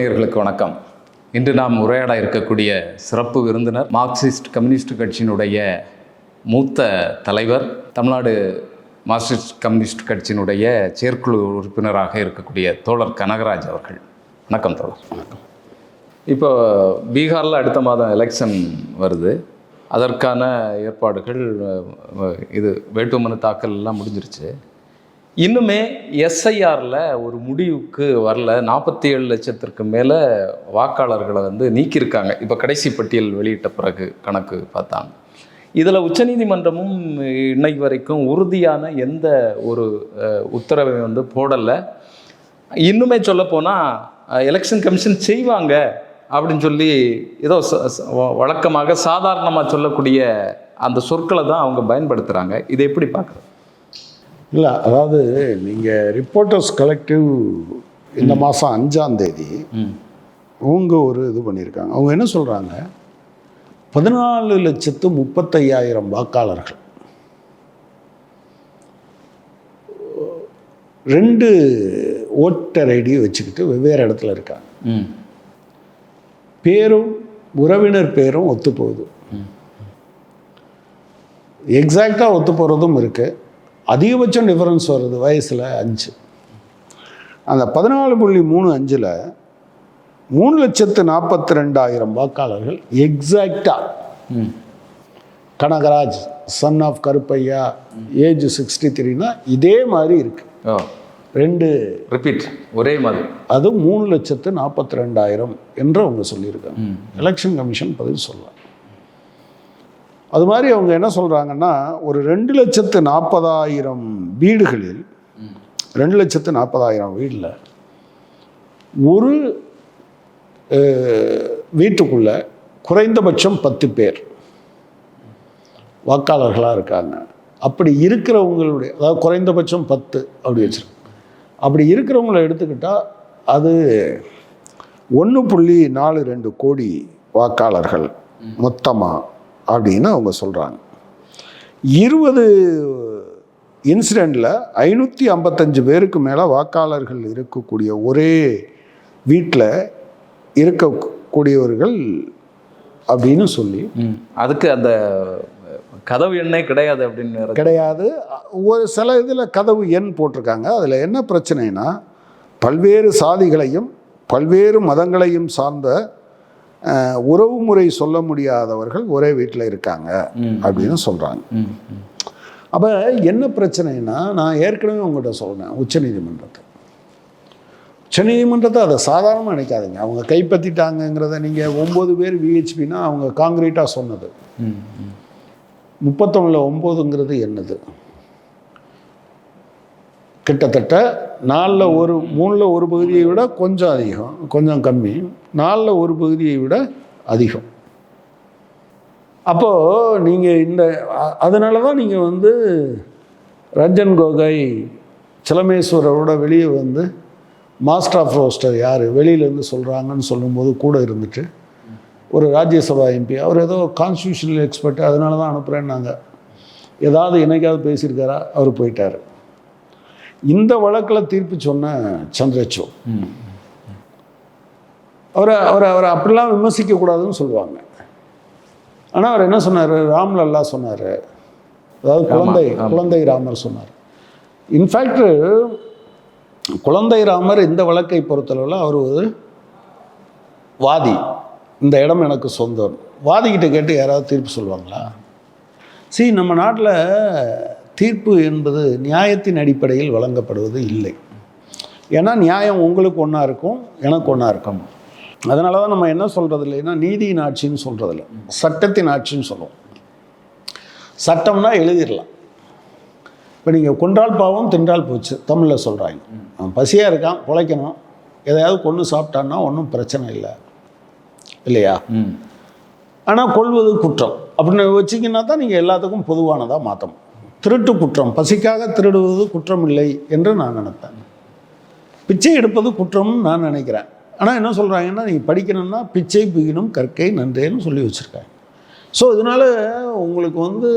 நேயர்களுக்கு வணக்கம். இன்று நாம் உரையாட இருக்கக்கூடிய சிறப்பு விருந்தினர் மார்க்சிஸ்ட் கம்யூனிஸ்ட் கட்சியினுடைய மூத்த தலைவர் தமிழ்நாடு மார்க்சிஸ்ட் கம்யூனிஸ்ட் கட்சியினுடைய செயற்குழு உறுப்பினராக இருக்கக்கூடிய தோழர் கனகராஜ் அவர்கள். வணக்கம் தோழர். வணக்கம். இப்போ பீகாரில் அடுத்த மாதம் எலெக்ஷன் வருது. அதற்கான ஏற்பாடுகள் இது வேட்புமனு தாக்கல் எல்லாம் முடிஞ்சிருச்சு. இன்னுமே எஸ்ஐஆரில் ஒரு முடிவுக்கு வரல. நாற்பத்தி ஏழு லட்சத்திற்கு மேலே வாக்காளர்களை வந்து நீக்கியிருக்காங்க. இப்போ கடைசி பட்டியல் வெளியிட்ட பிறகு கணக்கு பார்த்தாங்க. இதில் உச்சநீதிமன்றமும் இன்னைக்கு வரைக்கும் உறுதியான எந்த ஒரு உத்தரவை வந்து போடலை. இன்னுமே சொல்லப்போனால் எலெக்ஷன் கமிஷன் செய்வாங்க அப்படின்னு சொல்லி ஏதோ வ- வழக்கமாக சாதாரணமாக சொல்லக்கூடிய அந்த சொற்களை தான் அவங்க பயன்படுத்துகிறாங்க இதை எப்படி பார்க்குறது? இல்லை அதாவது நீங்கள் ரிப்போர்ட்டர்ஸ் கலெக்டிவ் இந்த மாதம் அஞ்சாம் தேதி அவங்க ஒரு இது பண்ணியிருக்காங்க அவங்க என்ன சொல்கிறாங்க பதினாலு லட்சத்து முப்பத்தையாயிரம் வாக்காளர்கள். ரெண்டு ஓட்டர் ஐடியை வச்சுக்கிட்டு வெவ்வேறு இடத்துல இருக்காங்க. பேரும் உறவினர் பேரும் ஒத்து போகுது எக்ஸாக்டாக ஒத்து போகிறதும் இருக்குது அதிகபட்சம் டிஃபரன்ஸ் வருது வயசில் அஞ்சு. அந்த பதினாலு புள்ளி மூணு அஞ்சில் மூணு லட்சத்து நாற்பத்தி ரெண்டாயிரம் வாக்காளர்கள் எக்ஸாக்டாக Kanagaraj son of Karuppaiya age sixty த்ரீனா இதே மாதிரி இருக்குது ரெண்டு. ரிப்பீட் ஒரே மாதிரி. அது மூணு லட்சத்து நாற்பத்தி ரெண்டாயிரம் என்று அவங்க சொல்லியிருக்காங்க. எலெக்ஷன் கமிஷன் பதில் சொல்லலாம் அது மாதிரி அவங்க என்ன சொல்கிறாங்கன்னா ஒரு ரெண்டு லட்சத்து நாற்பதாயிரம் வீடுகளில் ரெண்டு லட்சத்து நாற்பதாயிரம் வீட்டில் ஒரு வீட்டுக்குள்ள குறைந்தபட்சம் பத்து பேர் வாக்காளர்களாக இருக்காங்க. அப்படி இருக்கிறவங்களுடைய அதாவது குறைந்தபட்சம் பத்து அப்படி வச்சுருக்கோம் அப்படி இருக்கிறவங்கள எடுத்துக்கிட்டால் அது ஒன்று புள்ளி நாலு ரெண்டு கோடி வாக்காளர்கள் மொத்தமாக அப்படின்னு அவங்க சொல்கிறாங்க இருபது இன்சிடெண்ட்டில் ஐநூற்றி ஐம்பத்தஞ்சு பேருக்கு மேலே வாக்காளர்கள் இருக்கக்கூடிய ஒரே வீட்டில் இருக்கக்கூடியவர்கள் அப்படின்னு சொல்லி. அதுக்கு அந்த கதவு எண்ணே கிடையாது அப்படின்னு கிடையாது. ஒரு சில இதில் கதவு எண் போட்டிருக்காங்க. அதில் என்ன பிரச்சனைனா பல்வேறு சாதிகளையும் பல்வேறு மதங்களையும் சார்ந்த உறவுமுறை சொல்ல முடியாதவர்கள் ஒரே வீட்டில் இருக்காங்க. அப்படின்னு சொல்கிறாங்க அப்போ என்ன பிரச்சனைனா நான் ஏற்கனவே உங்கள்கிட்ட சொன்னேன் உச்சநீதிமன்றத்தை உச்சநீதிமன்றத்தை அதை சாதாரணமாக நினைக்காதீங்க. அவங்க கைப்பற்றிட்டாங்கங்கிறத நீங்கள் ஒம்பது பேர் விஹெச்பின்னா அவங்க காங்கிரீட்டாக சொன்னது. முப்பத்தொன்னில் ஒம்போதுங்கிறது என்னது? கிட்டத்தட்ட நாலில் ஒரு மூணில் ஒரு பகுதியை விட கொஞ்சம் அதிகம் கொஞ்சம் கம்மி. நாலில் ஒரு பகுதியை விட அதிகம். அப்போது நீங்கள் இந்த அதனால தான் நீங்கள் வந்து ரஞ்சன் கோகாய் சிலமேஸ்வரோட வெளியே வந்து மாஸ்டர் ஆஃப் ரோஸ்டர் யார் வெளியிலேருந்து சொல்கிறாங்கன்னு சொல்லும்போது கூட இருந்துட்டு ஒரு ராஜ்யசபா எம்பி அவர் ஏதோ கான்ஸ்டியூஷனல் எக்ஸ்பர்ட் அதனால தான் அனுப்புகிறேன்னாங்க ஏதாவது என்னைக்காவது பேசியிருக்காரா அவர் போயிட்டார். இந்த வழக்கில் தீர்ப்பு சொன்ன சந்திரசூட் ம். அவரை அவரை அவரை அப்படிலாம் விமர்சிக்கக்கூடாதுன்னு சொல்லுவாங்க. ஆனால் அவர் என்ன சொன்னார்? ராம்லல்லா சொன்னார். அதாவது குழந்தை. குழந்தை ராமர் சொன்னார். இன்ஃபேக்ட் குழந்தை ராமர் இந்த வழக்கை பொறுத்தளவில் அவர் ஒரு வாதி. இந்த இடம் எனக்கு சொந்தம். வாதிக்கிட்ட கேட்டு யாராவது தீர்ப்பு சொல்லுவாங்களா? See நம்ம நாட்டில் தீர்ப்பு என்பது நியாயத்தின் அடிப்படையில் வழங்கப்படுவது இல்லை. ஏன்னா நியாயம் உங்களுக்கு ஒன்றா இருக்கும் எனக்கு ஒன்றா இருக்கும். அதனால தான் நம்ம என்ன சொல்கிறது இல்லைன்னா நீதியின் ஆட்சின்னு சொல்கிறது இல்லை சட்டத்தின் ஆட்சின்னு சொல்லுவோம். சட்டம்னா எழுதிடலாம். இப்போ நீங்கள் கொன்றால் பாவம் தின்றால் போச்சு தமிழில் சொல்கிறாங்க அவன் பசியாக இருக்கான் பிழைக்கணும். எதையாவது கொன்று சாப்பிட்டான்னா ஒன்றும் பிரச்சனை இல்லை. இல்லையா? ம். ஆனால் கொள்வது குற்றம். அப்படின்னு வச்சிங்கன்னா தான் நீங்கள் எல்லாத்துக்கும் பொதுவானதாக மாற்றணும் திருட்டு குற்றம். பசிக்காக திருடுவது குற்றம் இல்லை என்று நான் நினைப்பேன். பிச்சை எடுப்பது குற்றம்னு நான் நினைக்கிறேன். ஆனால் என்ன சொல்கிறாங்கன்னா நீங்கள் படிக்கணும்னா பிச்சை பிகினும் கற்கை நன்றேன்னு சொல்லி வச்சுருக்காங்க. ஸோ இதனால் உங்களுக்கு வந்து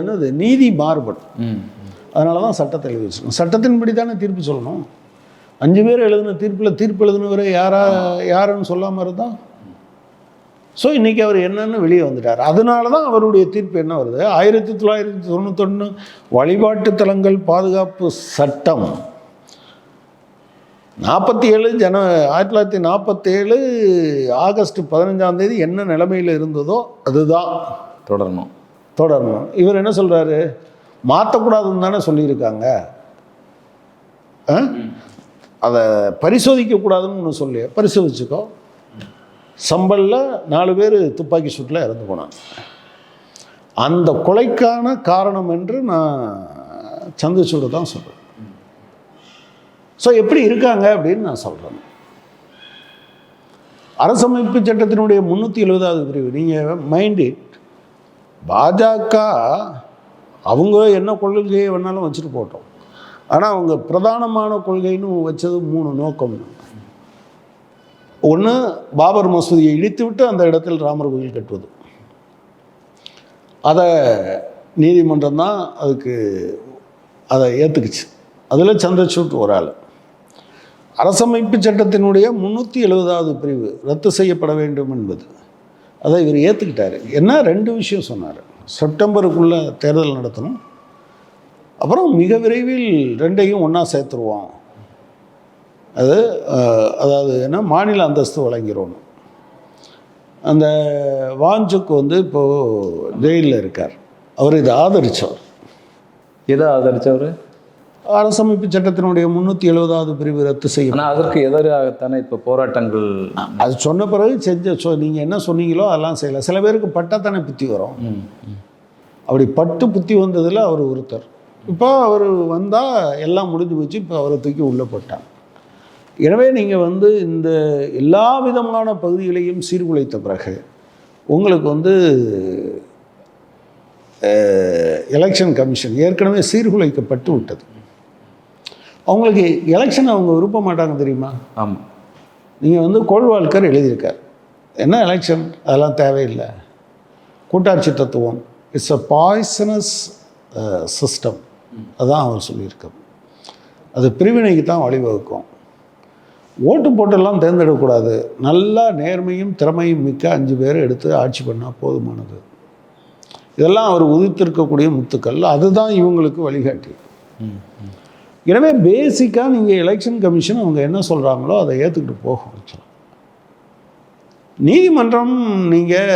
என்னது நீதி மாறுபடும். அதனால தான் சட்டத்தை எழுதி வச்சுருக்கோம். சட்டத்தின்படி தானே தீர்ப்பு சொல்லணும். அஞ்சு பேர் எழுதின தீர்ப்பில் தீர்ப்பு எழுதினவரை யாரா யாருன்னு சொல்லாமல் இருந்தால் ஸோ இன்றைக்கி அவர் என்னன்னு வெளியே வந்துட்டார். அதனால தான் அவருடைய தீர்ப்பு என்ன வருது? ஆயிரத்தி தொள்ளாயிரத்தி தொண்ணூத்தொன்று வழிபாட்டு தலங்கள் பாதுகாப்பு சட்டம். நாற்பத்தி ஏழு ஜன ஆயிரத்தி தொள்ளாயிரத்தி நாற்பத்தேழு ஆகஸ்ட் பதினஞ்சாம் தேதி என்ன நிலைமையில் இருந்ததோ அதுதான். தொடரணும். தொடரணும். இவர் என்ன சொல்கிறாரு மாற்றக்கூடாதுன்னு தானே சொல்லியிருக்காங்க. ஆ? அதை பரிசோதிக்கக்கூடாதுன்னு ஒன்று சொல்லி. பரிசோதிச்சுக்கோ. சம்பலில் நாலு பேர் துப்பாக்கி சூட்டில் இறந்து போனாங்க. அந்த கொலைக்கான காரணம் என்று நான் சந்திரசூடு தான் சொல்கிறேன் ஸோ எப்படி இருக்காங்க அப்படின்னு நான் சொல்கிறேன் அரசமைப்பு சட்டத்தினுடைய முந்நூற்றி எழுபதாவது பிரிவு நீங்கள் மைண்ட் இட் பாஜக அவங்க என்ன கொள்கையை வேணாலும் வச்சுட்டு போட்டோம். ஆனால் அவங்க பிரதானமான கொள்கைன்னு வச்சது மூணு நோக்கம். ஒன்று பாபர் மசூதியை இடித்து விட்டு அந்த இடத்தில் ராமர் கோயில் கட்டுவது. அதை நீதிமன்றம் தான் அதுக்கு அதை ஏற்றுக்குச்சு அதில் சந்திரசூட் ஒரு ஆள். அரசமைப்பு சட்டத்தினுடைய முந்நூற்றி எழுபதாவது பிரிவு ரத்து செய்யப்பட வேண்டும் என்பது. அதை இவர் ஏற்றுக்கிட்டார் என்ன? ரெண்டு விஷயம் சொன்னார். செப்டம்பருக்குள்ளே தேர்தல் நடத்தணும். அப்புறம் மிக விரைவில் ரெண்டையும் ஒன்றா சேர்த்துருவோம். அது அதாவது என்ன? மாநில அந்தஸ்து வழங்கிறோம் அந்த வாஞ்சுக்கு வந்து இப்போது ஜெயிலில் இருக்கார். அவர் இதை ஆதரித்தவர் எதை ஆதரிச்சவர்? அரசமைப்பு சட்டத்தினுடைய முந்நூற்றி எழுபதாவது பிரிவு ரத்து செய்யும் அதற்கு எதிராகத்தானே இப்போ போராட்டங்கள் அது சொன்ன பிறகு செஞ்ச சொ நீங்கள் என்ன சொன்னீங்களோ அதெல்லாம் செய்யலாம் சில பேருக்கு பட்டாத்தானே புத்தி வரும். அப்படி பட்டு புத்தி வந்ததில் அவர் ஒருத்தர். இப்போ அவர் வந்தால் எல்லாம் முடிஞ்சு போச்சு. இப்போ அவரை தூக்கி உள்ளே போட்டாங்க. எனவே நீங்கள் வந்து இந்த எல்லா விதமான பகுதிகளையும் சீர்குலைத்த பிறகு உங்களுக்கு வந்து எலெக்ஷன் கமிஷன் ஏற்கனவே சீர்குலைக்கப்பட்டு விட்டது. அவங்களுக்கு எலெக்ஷன் அவங்க விரும்ப மாட்டாங்க தெரியுமா? ஆமாம் நீங்கள் வந்து கோல்வால்கர் எழுதியிருக்கார். என்ன எலெக்ஷன் அதெல்லாம் தேவையில்லை. கூட்டாட்சி தத்துவம். இட்ஸ் அ பாய்சனஸ் சிஸ்டம் அதான் அவர் சொல்லியிருக்கார். அது பிரிவினைக்கு தான் வழிவகுக்கும். ஓட்டு போட்டெல்லாம் தேர்ந்தெடுக்கக்கூடாது. நல்லா நேர்மையும் திறமையும் மிக்க அஞ்சு பேரை எடுத்து ஆட்சி பண்ணால் போதுமானது. இதெல்லாம் அவர் உதித்திருக்கக்கூடிய முத்துக்கள். அதுதான் இவங்களுக்கு வழிகாட்டி. ம், எனவே பேசிக்காக நீங்கள் எலெக்ஷன் கமிஷன் அவங்க என்ன சொல்கிறாங்களோ அதை ஏற்றுக்கிட்டு போக வச்சோம் நீதிமன்றம் நீங்கள்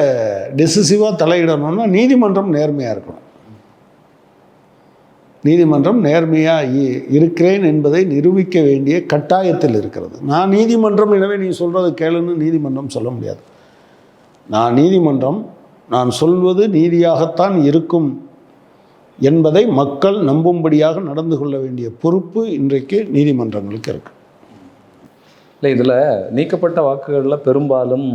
டிசிசிவாக தலையிடணும்னா நீதிமன்றம் நேர்மையாக இருக்கணும். நீதிமன்றம் நேர்மையாக இருக்கிறேன் என்பதை நிரூபிக்க வேண்டிய கட்டாயத்தில் இருக்கிறது. நான் நீதிமன்றம் எனவே நீ சொல்கிறது கேளுன்னு நீதிமன்றம் சொல்ல முடியாது. நான் நீதிமன்றம் நான் சொல்வது நீதியாகத்தான் இருக்கும் என்பதை மக்கள் நம்பும்படியாக நடந்து கொள்ள வேண்டிய பொறுப்பு இன்றைக்கு நீதிமன்றங்களுக்கு இருக்கு. இல்லை இதில் நீக்கப்பட்ட வாக்குகளில் பெரும்பாலும்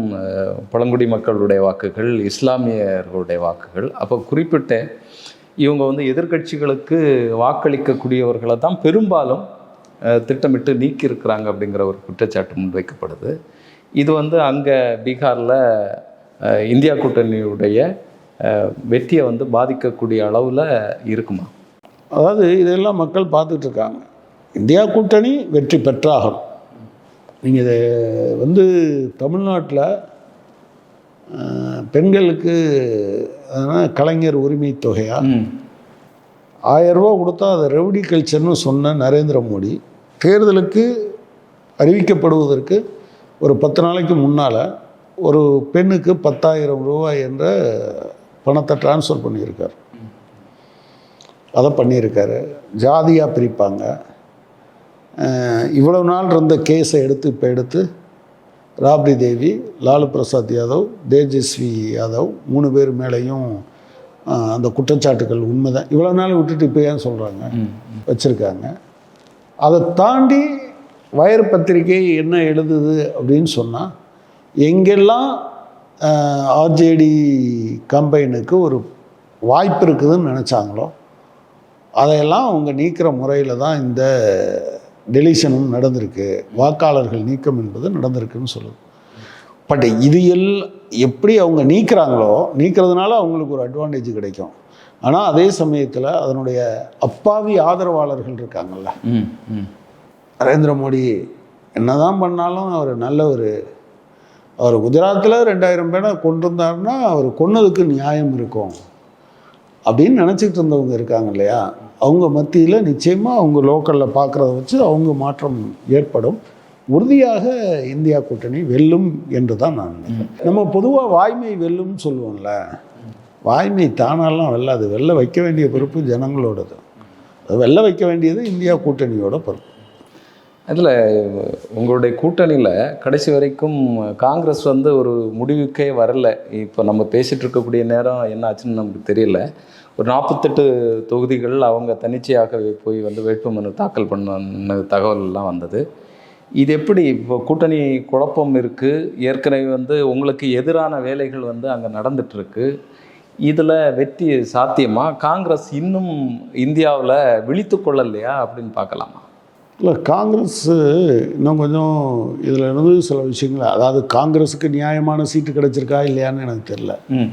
பழங்குடி மக்களுடைய வாக்குகள் இஸ்லாமியர்களுடைய வாக்குகள். அப்போ குறிப்பிட்ட இவங்க வந்து எதிர்க்கட்சிகளுக்கு வாக்களிக்கக்கூடியவர்களை தான் பெரும்பாலும் திட்டமிட்டு நீக்கியிருக்கிறாங்க அப்படிங்கிற ஒரு குற்றச்சாட்டு முன்வைக்கப்படுது. இது வந்து அங்கே பீகாரில் இந்தியா கூட்டணியுடைய வெற்றியை வந்து பாதிக்கக்கூடிய அளவில் இருக்குமா? அதாவது இதெல்லாம் மக்கள் பார்த்துட்டு இருக்காங்க இந்தியா கூட்டணி வெற்றி பெற்றாகணும். நீங்கள் இதை வந்து தமிழ்நாட்டில் பெண்களுக்கு கலைஞர் உரிமை தொகையா? ம். ஆயிரம் ரூபா கொடுத்தா அதை ரெவடி கல்ச்சர்னு சொன்ன நரேந்திர மோடி தேர்தலுக்கு அறிவிக்கப்படுவதற்கு ஒரு பத்து நாளைக்கு முன்னால் ஒரு பெண்ணுக்கு பத்தாயிரம் ரூபாய் என்ற பணத்தை ட்ரான்ஸ்ஃபர் பண்ணியிருக்கார். அதை பண்ணியிருக்காரு. ஜாதியாக பிரிப்பாங்க. இவ்வளவு நாள் இருந்த கேஸை எடுத்து இப்போ எடுத்து ராப்ரி தேவி லாலு பிரசாத் யாதவ் தேஜஸ்வி யாதவ் மூணு பேர் மேலேயும் அந்த குற்றச்சாட்டுகள் உண்மைதான். இவ்வளோ நாள் விட்டுட்டு இப்போ ஏன் சொல்கிறாங்க வச்சுருக்காங்க. அதை தாண்டி வயர் பத்திரிகை என்ன எழுதுது அப்படின்னு சொன்னால் எங்கெல்லாம் ஆர்ஜேடி கம்பெனிக்கு ஒரு வாய்ப்பு இருக்குதுன்னு நினச்சாங்களோ அதையெல்லாம் அவங்க நீக்கிற முறையில் தான் இந்த டெலிஷனும் நடந்திருக்கு. வாக்காளர்கள் நீக்கம் என்பது நடந்திருக்குன்னு சொல்லுது. பட் இது எல் எப்படி அவங்க நீக்கிறாங்களோ நீக்கிறதுனால அவங்களுக்கு ஒரு அட்வான்டேஜ் கிடைக்கும். ஆனால் அதே சமயத்தில் அதனுடைய அப்பாவி ஆதரவாளர்கள் இருக்காங்கல்ல. ம் ம். நரேந்திர மோடி என்னதான் பண்ணாலும் அவர் நல்ல ஒரு அவர் குஜராத்தில் ரெண்டாயிரம் பேரை கொண்டிருந்தாருன்னா அவர் கொன்னதுக்கு நியாயம் இருக்கும். அப்படின்னு நினச்சிக்கிட்டு இருந்தவங்க இருக்காங்க இல்லையா? அவங்க மத்தியில் நிச்சயமாக அவங்க லோக்கலில் பார்க்குறத வச்சு அவங்க மாற்றம் ஏற்படும். உறுதியாக இந்தியா கூட்டணி வெல்லும் என்று தான் நான் நினைக்கிறேன். நம்ம பொதுவாக வாய்மை வெல்லும்னு சொல்லுவோம்ல. வாய்மை தானாலாம் வெல்லாது. வெல்ல வைக்க வேண்டிய பொறுப்பு ஜனங்களோடது. அது வெல்ல வைக்க வேண்டியது இந்தியா கூட்டணியோட பொறுப்பு. அதில் உங்களுடைய கூட்டணியில் கடைசி வரைக்கும் காங்கிரஸ் வந்து ஒரு முடிவுக்கே வரல. இப்போ நம்ம பேசிகிட்டு இருக்கக்கூடிய நேரம் என்ன ஆச்சுன்னு நமக்கு தெரியல. ஒரு நாற்பத்தெட்டு தொகுதிகள் அவங்க தன்னிச்சையாக போய் வந்து வேட்புமனு தாக்கல் பண்ண தகவல் எல்லாம் வந்தது. இது எப்படி இப்போ கூட்டணி குழப்பம் இருக்குது ஏற்கனவே வந்து உங்களுக்கு எதிரான வேலைகள் வந்து அங்கே நடந்துட்டுருக்கு. இதில் வெற்றி சாத்தியமா? காங்கிரஸ் இன்னும் இந்தியாவில் விழித்து கொள்ளலையா அப்படின்னு பார்க்கலாமா? இல்லை காங்கிரஸ் இன்னும் கொஞ்சம் இதில் இருந்து சில விஷயங்கள் அதாவது காங்கிரஸுக்கு நியாயமான சீட்டு கிடைச்சிருக்கா இல்லையான்னு எனக்கு தெரியல. ம்.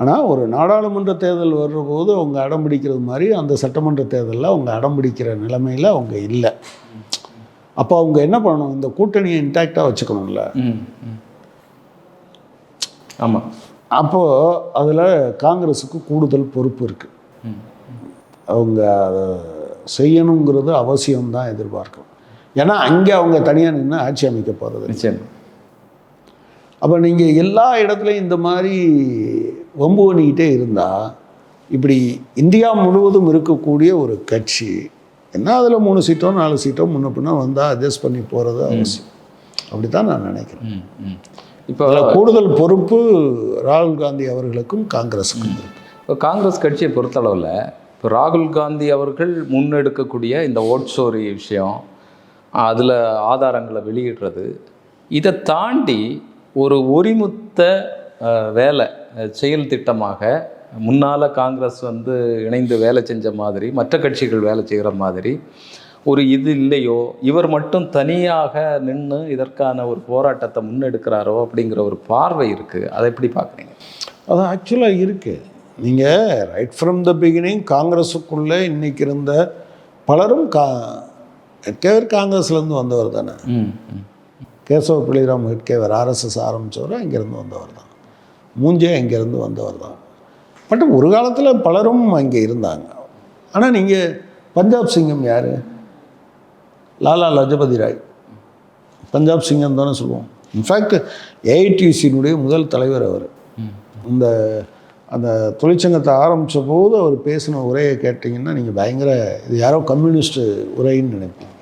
ஆனால் ஒரு நாடாளுமன்ற தேர்தல் வர்ற போது அவங்க அடம் பிடிக்கிறது மாதிரி அந்த சட்டமன்ற தேர்தலில் அவங்க அடம் பிடிக்கிற நிலைமையில் அவங்க இல்லை. அப்போ அவங்க என்ன பண்ணணும்? இந்த கூட்டணியை இன்டாக்டாக வச்சுக்கணும்ல. ஆமாம் அப்போது அதில் காங்கிரஸுக்கு கூடுதல் பொறுப்பு இருக்குது அவங்க அதை செய்யணுங்கிறது அவசியம்தான் எதிர்பார்க்கணும். ஏன்னா அங்கே அவங்க தனியாக நின்று ஆட்சி அமைக்க போகிறது நிச்சயம். அப்போ நீங்கள் எல்லா இடத்துலையும் இந்த மாதிரி வம்பு பண்ணிக்கிட்டே இருந்தால் இப்படி இந்தியா முழுவதும் இருக்கக்கூடிய ஒரு கட்சி என்ன அதில் மூணு சீட்டோ நாலு சீட்டோ முன்ன பின்ன வந்தால் அட்ஜஸ்ட் பண்ணி போகிறது அவசியம். அப்படி தான் நான் நினைக்கிறேன். இப்போ அதில் கூடுதல் பொறுப்பு ராகுல் காந்தி அவர்களுக்கும் காங்கிரஸுக்கும் இருக்கு. இப்போ காங்கிரஸ் கட்சியை பொறுத்தளவில் இப்போ ராகுல் காந்தி அவர்கள் முன்னெடுக்கக்கூடிய இந்த ஓட் சோரி விஷயம் அதில் ஆதாரங்களை வெளியிடுறது இதை தாண்டி ஒரு ஒரிமுத்த வேலை செயல் திட்டமாக முன்னால் காங்கிரஸ் வந்து இணைந்து வேலை செஞ்ச மாதிரி மற்ற கட்சிகள் வேலை செய்கிற மாதிரி ஒரு இது இல்லையோ இவர் மட்டும் தனியாக நின்று இதற்கான ஒரு போராட்டத்தை முன்னெடுக்கிறாரோ அப்படிங்கிற ஒரு பார்வை இருக்குது அதை எப்படி பார்க்குறீங்க? அது ஆக்சுவலாக இருக்குது நீங்கள் ரைட் ஃப்ரம் த பிகினிங் காங்கிரஸுக்குள்ளே இன்னைக்கு இருந்த பலரும் கா ஹெட்கேவர் காங்கிரஸ்லேருந்து வந்தவர் தானே. ம் ம். கேசவ பிள்ளைராம் ஹெட்கேவர் ஆர்எஸ்எஸ் ஆரம்பித்தவர் அங்கேருந்து வந்தவர் தான். மூஞ்சே அங்கேருந்து வந்தவர் தான். பட் ஒரு காலத்தில் பலரும் அங்கே இருந்தாங்க. ஆனால் நீங்கள் பஞ்சாப் சிங்கம் யார்? லாலா லஜபதி ராய். பஞ்சாப் சிங்கம் தானே சொல்லுவோம். இன்ஃபேக்ட் ஏஐடிசியினுடைய முதல் தலைவர் அவர். இந்த அந்த தொழிற்சங்கத்தை ஆரம்பித்த போது அவர் பேசின உரையை கேட்டிங்கன்னா நீங்கள் பயங்கர இது யாரோ கம்யூனிஸ்ட் உரைன்னு நினைப்பீங்க.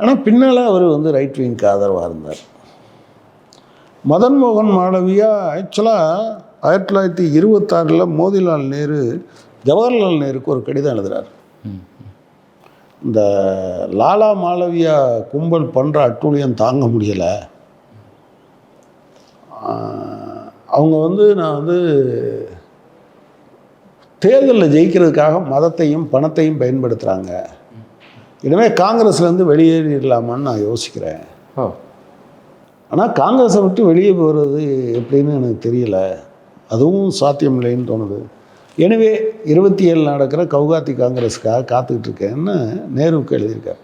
ஆனால் பின்னால் அவர் வந்து ரைட் விங்க்கு ஆதரவாக இருந்தார். மதன் மோகன் மாளவியா ஆக்சுவலாக ஆயிரத்தி தொள்ளாயிரத்தி இருபத்தாறில் மோதிலால் நேரு ஜவஹர்லால் நேருக்கு ஒரு கடிதம் எழுதுகிறார் இந்த லாலா மாளவியா கும்பல் பண்ணுற அட்டூழியம் தாங்க முடியலை. அவங்க வந்து நான் வந்து தேர்தலில் ஜெயிக்கிறதுக்காக மதத்தையும் பணத்தையும் பயன்படுத்துகிறாங்க எனவே காங்கிரஸ்லேருந்து வெளியேறிடலாமான்னு நான் யோசிக்கிறேன். ஓ. ஆனால் காங்கிரஸை விட்டு வெளியே போகிறது எப்படின்னு எனக்கு தெரியல. அதுவும் சாத்தியமில்லைன்னு தோணுது. எனவே இருபத்தி ஏழு நடக்கிற கவுகாத்தி காங்கிரஸுக்காக காத்துக்கிட்டு இருக்கேன்னு நேருவுக்கு எழுதியிருக்கார்.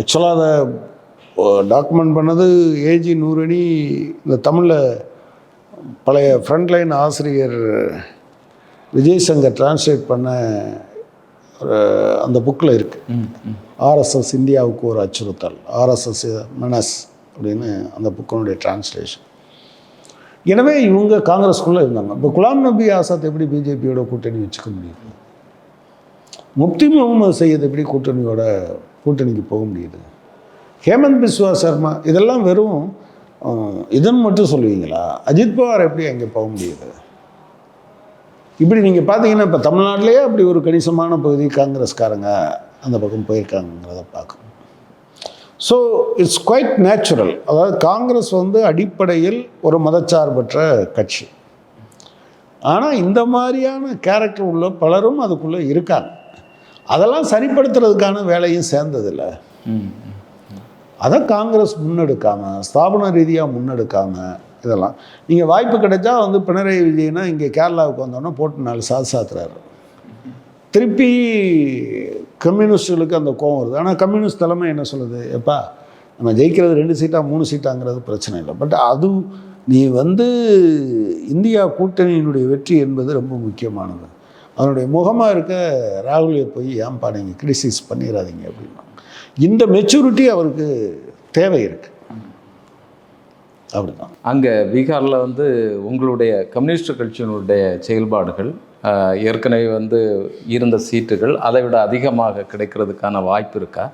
ஆக்சுவலாக அதை டாக்குமெண்ட் பண்ணது ஏஜி நூரணி இந்த தமிழில் பழைய ஃப்ரண்ட்லைன் ஆசிரியர் விஜய் சங்கர் டிரான்ஸ்லேட் பண்ண அந்த புக்கில் இருக்குது ஆர்எஸ்எஸ் இந்தியாவுக்கு ஒரு அச்சுறுத்தல். ஆர்எஸ்எஸ் மெனஸ் அப்படின்னு அந்த புக்கனுடைய டிரான்ஸ்லேஷன் எனவே இவங்க காங்கிரஸ்குள்ளே இருந்தாங்க. இப்போ குலாம் நபி ஆசாத் எப்படி பிஜேபியோட கூட்டணி வச்சுக்க முடியுது? முப்தி முகமது சையத் எப்படி கூட்டணியோட கூட்டணிக்கு போக முடியுது? ஹேமந்த் பிஸ்வா சர்மா இதெல்லாம் வெறும் இதன் மட்டும் சொல்லுவீங்களா? அஜித் பவார் எப்படி அங்கே போக முடியுது? இப்படி நீங்கள் பார்த்தீங்கன்னா இப்போ தமிழ்நாட்டிலேயே அப்படி ஒரு கணிசமான பகுதி காங்கிரஸ்காரங்க அந்த பக்கம் போயிருக்காங்கிறத பார்க்கணும். ஸோ இட்ஸ் குவைட் நேச்சுரல் அதாவது காங்கிரஸ் வந்து அடிப்படையில் ஒரு மதச்சார்பற்ற கட்சி. ஆனால் இந்த மாதிரியான கேரக்டர் உள்ள பலரும் அதுக்குள்ளே இருக்காங்க. அதெல்லாம் சரிப்படுத்துறதுக்கான வேலையும் சேர்ந்ததில்ல. அதை காங்கிரஸ் முன்னெடுக்காமல் ஸ்தாபன ரீதியாக முன்னெடுக்காமல் இதெல்லாம். நீங்கள் வாய்ப்பு கிடைச்சா வந்து பினராயி விஜயனா இங்கே கேரளாவுக்கு வந்தோன்னே போட்டு நாலு சாத்து சாத்துறாரு. திருப்பி கம்யூனிஸ்டுகளுக்கு அந்த கோவம் வருது. ஆனால் கம்யூனிஸ்ட் தலைமை என்ன சொல்லுது? எப்பா நம்ம ஜெயிக்கிறது ரெண்டு சீட்டாக மூணு சீட்டாங்கிறது பிரச்சனை இல்லை. பட் அது நீ வந்து இந்தியா கூட்டணியினுடைய வெற்றி என்பது ரொம்ப முக்கியமானது. அதனுடைய முகமாக இருக்க ராகுலை போய் ஏன்பா நீங்கள் கிரிட்டிசைஸ் பண்ணிடாதீங்க அப்படின்னா இந்த மெச்சூரிட்டி அவருக்கு தேவை இருக்குது அப்படிதான். அங்கே பீகாரில் வந்து உங்களுடைய கம்யூனிஸ்ட் கட்சியினுடைய செயல்பாடுகள் ஏற்கனவே வந்து இருந்த சீட்டுகள் அதை விட அதிகமாக கிடைக்கிறதுக்கான வாய்ப்பு இருக்கா?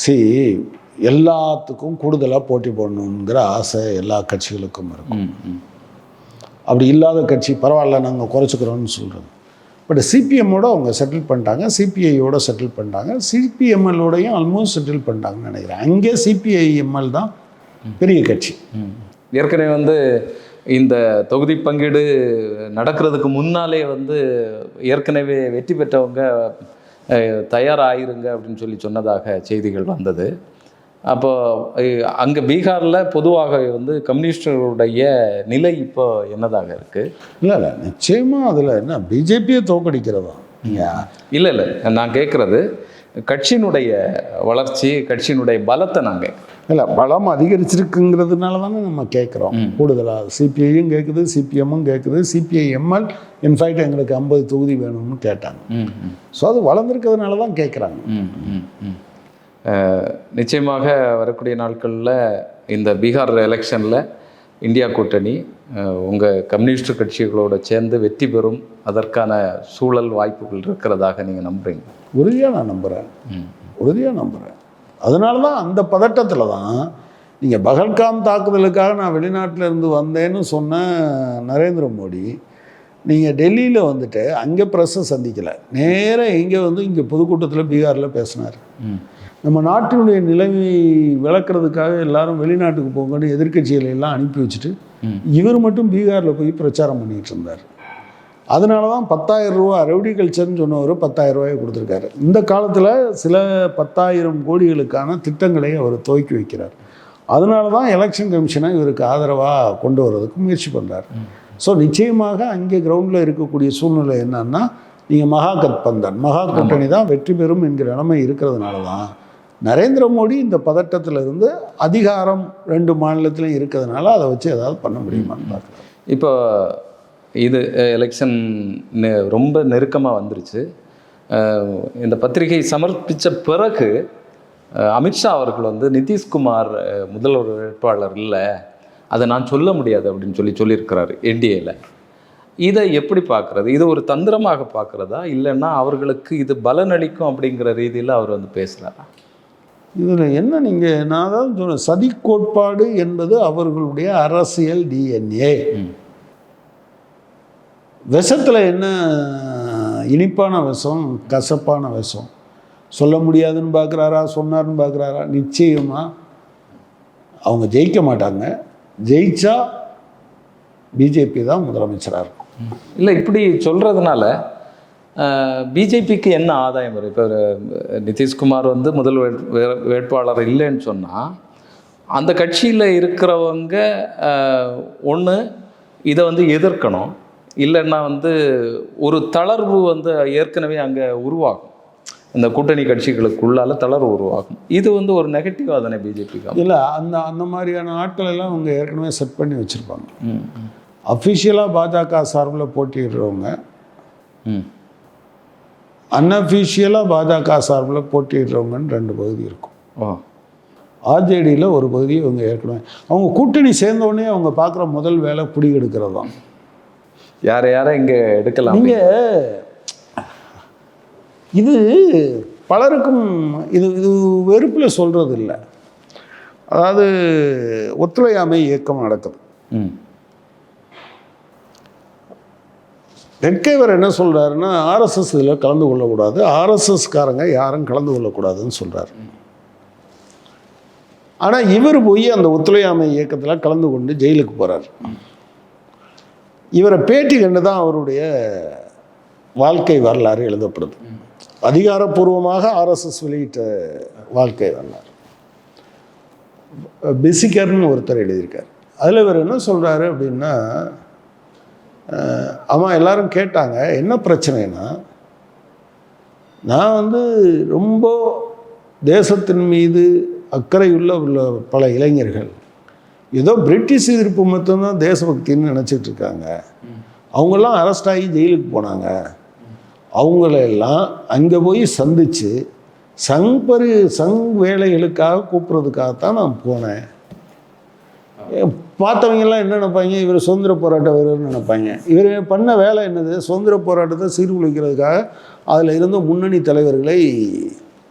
சி எல்லாத்துக்கும் கூடுதலாக போட்டி போடணுங்கிற ஆசை எல்லா கட்சிகளுக்கும் இருக்கும். அப்படி இல்லாத கட்சி பரவாயில்ல நாங்கள் குறைச்சிக்கிறோம்னு சொல்கிறது பட் சிபிஎம்மோட அவங்க செட்டில் பண்ணிட்டாங்க சிபிஐயோட செட்டில் பண்ணிட்டாங்க சிபிஎம்எல்லோடையும் ஆல்மோஸ்ட் செட்டில் பண்ணிட்டாங்கன்னு நினைக்கிறேன். அங்கே சிபிஐஎம்எல் தான் பெரிய கட்சி. ஏற்கனவே வந்து இந்த தொகுதி பங்கீடு நடக்கிறதுக்கு முன்னாலே வந்து ஏற்கனவே வெற்றி பெற்றவங்க அஹ், தயாராயிருங்க அப்படின்னு சொல்லி சொன்னதாக செய்திகள் வந்தது. அப்போ அங்கே பீகாரில் பொதுவாக வந்து கம்யூனிஸ்டுடைய நிலை இப்போ என்னதாக இருக்குது இல்லை இல்லை. நிச்சயமாக அதில் என்ன பிஜேபியை தோக்கடிக்கிறதா? இல்லை இல்லை. நான் கேட்குறது கட்சியினுடைய வளர்ச்சி கட்சியினுடைய பலத்தை நாங்கள் இல்லை பலம் அதிகரிச்சிருக்குங்கிறதுனால தானே நம்ம கேட்குறோம் கூடுதலாக சிபிஐயும் கேட்குது சிபிஎம்மும் கேட்குது சிபிஐஎம்எல் இன்ஃபேக்ட் எங்களுக்கு ஐம்பது தொகுதி வேணும்னு கேட்டாங்க. ஸோ அது வளர்ந்துருக்கிறதுனால தான் கேட்குறாங்க நிச்சயமாக வரக்கூடிய நாட்களில் இந்த பீகார் எலெக்ஷனில் இந்தியா கூட்டணி உங்கள் கம்யூனிஸ்ட் கட்சிகளோட சேர்ந்து வெற்றி பெறும் அதற்கான சூழல் வாய்ப்புகள் இருக்கிறதாக நீங்கள் நம்புறீங்க. உறுதியாக நான் நம்புகிறேன் உறுதியாக நம்புகிறேன் அதனால தான் அந்த பதட்டத்தில் தான் நீங்கள் பகல்காம் தாக்குதலுக்காக நான் வெளிநாட்டில் இருந்து வந்தேன்னு சொன்ன நரேந்திர மோடி நீங்கள் டெல்லியில் வந்துட்டு அங்கே ப்ரெஸ்ஸை சந்திக்கலை. நேராக இங்கே வந்து இங்கே பொதுக்கூட்டத்தில் பீகாரில் பேசினார். நம்ம நாட்டினுடைய நிலைமை விளக்குறதுக்காக எல்லாரும் வெளிநாட்டுக்கு போங்கன்னு எதிர்க்கட்சிகளை எல்லாம் அனுப்பி வச்சுட்டு. இவர் மட்டும் பீகாரில் போய் பிரச்சாரம் பண்ணிட்டு இருந்தார். அதனால தான் பத்தாயிரம் ரூபா ரெவடி கல்ச்சர்னு சொன்னவர் பத்தாயிரம் ரூபாயை கொடுத்துருக்காரு. இந்த காலத்தில் சில பத்தாயிரம் கோடிகளுக்கான திட்டங்களை அவர் துவக்கி வைக்கிறார். அதனால தான் எலெக்ஷன் கமிஷனை இவருக்கு ஆதரவாக கொண்டு வர்றதுக்கு முயற்சி பண்ணுறார் ஸோ நிச்சயமாக அங்கே கிரவுண்டில் இருக்கக்கூடிய சூழ்நிலை என்னன்னா நீங்கள் மகா கத்பந்தன் மகா கூட்டணி தான் வெற்றி பெறும் என்கிற நிலைமை இருக்கிறதுனால தான் நரேந்திர மோடி இந்த பதட்டத்தில் இருந்து அதிகாரம் ரெண்டு மாநிலத்திலும் இருக்கிறதுனால அதை வச்சு ஏதாவது பண்ண முடியுமான்னு பார்க்குறேன் இப்போ இது எலெக்ஷன் ரொம்ப நெருக்கமாக வந்துருச்சு. இந்த பத்திரிகை சமர்ப்பித்த பிறகு அமித்ஷா அவர்கள் வந்து நிதிஷ்குமார் முதல்வர் வேட்பாளர் இல்லை அதை நான் சொல்ல முடியாது அப்படின்னு சொல்லி சொல்லியிருக்கிறாரு என்டிஏல. இதை எப்படி பார்க்குறது? இது ஒரு தந்திரமாக பார்க்குறதா? இல்லைன்னா அவர்களுக்கு இது பலனளிக்கும் அப்படிங்கிற ரீதியில் அவர் வந்து பேசுகிறாரா இதில் என்ன நீங்கள் நான் தான் சொன்னேன் சதி கோட்பாடு என்பது அவர்களுடைய அரசியல் டிஎன்ஏ. விஷத்தில் என்ன இனிப்பான விஷம் கசப்பான விஷம்? சொல்ல முடியாதுன்னு பார்க்குறாரா சொன்னார்னு பார்க்குறாரா? நிச்சயமாக அவங்க ஜெயிக்க மாட்டாங்க. ஜெயிச்சா பிஜேபி தான் முதலமைச்சராக இருக்கும். இல்லை இப்படி சொல்கிறதுனால பிஜேபிக்கு என்ன ஆதாயம் வரும்? இப்போ நிதிஷ்குமார் வந்து முதல் வேட்- வே- வேட்பாளர் இல்லைன்னு சொன்னால் அந்த கட்சியில் இருக்கிறவங்க ஒன்று இதை வந்து எதிர்க்கணும். இல்லைன்னா வந்து ஒரு தளர்வு வந்து ஏற்கனவே அங்கே உருவாகும். இந்த கூட்டணி கட்சிகளுக்குள்ளால தளர்வு உருவாகும். இது வந்து ஒரு நெகட்டிவாக தானே பிஜேபிக்கு இல்லை அந்த அந்த மாதிரியான ஆட்கள் எல்லாம் அவங்க ஏற்கனவே செட் பண்ணி வச்சுருப்பாங்க. அஃபிஷியலாக பாஜக சார்பில் போட்டியிடுறவங்க அன்அஃபிஷியலாக பாஜக சார்பில் போட்டியிடுறவங்கன்னு ரெண்டு பகுதி இருக்கும். ஆர்ஜேடியில் ஒரு பகுதி இவங்க ஏற்கனவே அவங்க கூட்டணி சேர்ந்த உடனே அவங்க பார்க்குற முதல் வேலை புடி எடுக்கிறது தான். யாரை யாரை இங்கே எடுக்கலாம் நீங்கள் இது பலருக்கும் இது இது வெறுப்பில் சொல்கிறது இல்லை அதாவது ஒத்துழையாமை இயக்கம் நடக்குது. வெட்கைவர் என்ன சொல்கிறாருன்னா ஆர்எஸ்எஸ் இதில் கலந்து கொள்ளக்கூடாது ஆர்எஸ்எஸ்காரங்க யாரும் கலந்து கொள்ளக்கூடாதுன்னு சொல்கிறார் ஆனால் இவர் போய் அந்த ஒத்துழையாமை இயக்கத்தில் கலந்து கொண்டு ஜெயிலுக்கு போகிறார் இவரை பேட்டி கண்டு தான் அவருடைய வாழ்க்கை வரலாறு எழுதப்படுது. அதிகாரப்பூர்வமாக ஆர்எஸ்எஸ் வெளியிட்ட வாழ்க்கை வரலாறு. பிசிகர்னு ஒருத்தர் எழுதியிருக்கார். அதில் இவர் என்ன சொல்கிறாரு அப்படின்னா ஆமாம் எல்லாரும் கேட்டாங்க என்ன பிரச்சனைனா நான் வந்து ரொம்ப தேசத்தின் மீது அக்கறையுள்ள உள்ள பல இளைஞர்கள் ஏதோ பிரிட்டிஷ் எதிர்ப்பு மட்டும்தான் தேசபக்தின்னு நினச்சிட்டு இருக்காங்க அவங்கெல்லாம் அரெஸ்ட் ஆகி ஜெயிலுக்கு போனாங்க. அவங்களெல்லாம் அங்கே போய் சந்தித்து சங் பரி சங் வேலைகளுக்காக கூப்பிட்றதுக்காகத்தான் நான் போனேன். பார்த்தவங்கெல்லாம் என்ன நினைப்பாங்க? இவர் சுதந்திர போராட்ட வீரர்னு நினைப்பாங்க. இவர் பண்ண வேலை என்னது? சுதந்திர போராட்டத்தை சீர்குலைக்கிறதுக்காக அதில் இருந்த முன்னணி தலைவர்களை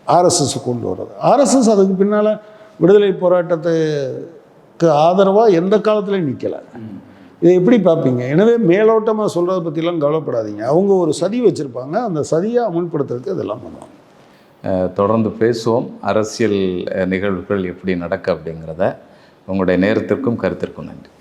ஆர்எஸ்எஸ் கொண்டு வர்றது. ஆர்எஸ்எஸ் அதுக்கு பின்னால் விடுதலை போராட்டத்துக்கு ஆதரவாக எந்த காலத்துலையும் நிற்கலை இதை எப்படி பார்ப்பீங்க? எனவே மேலோட்டமாக சொல்கிறத பற்றிலாம் கவலைப்படாதீங்க. அவங்க ஒரு சதி வச்சுருப்பாங்க. அந்த சதியை அமுல்படுத்துறதுக்கு இதெல்லாம் பண்ணுவாங்க. தொடர்ந்து பேசுவோம். அரசியல் நிகழ்வுகள் எப்படி நடக்க அப்படிங்கிறத உங்களுடைய நேரத்திற்கும் கருத்திற்கும் நன்றி.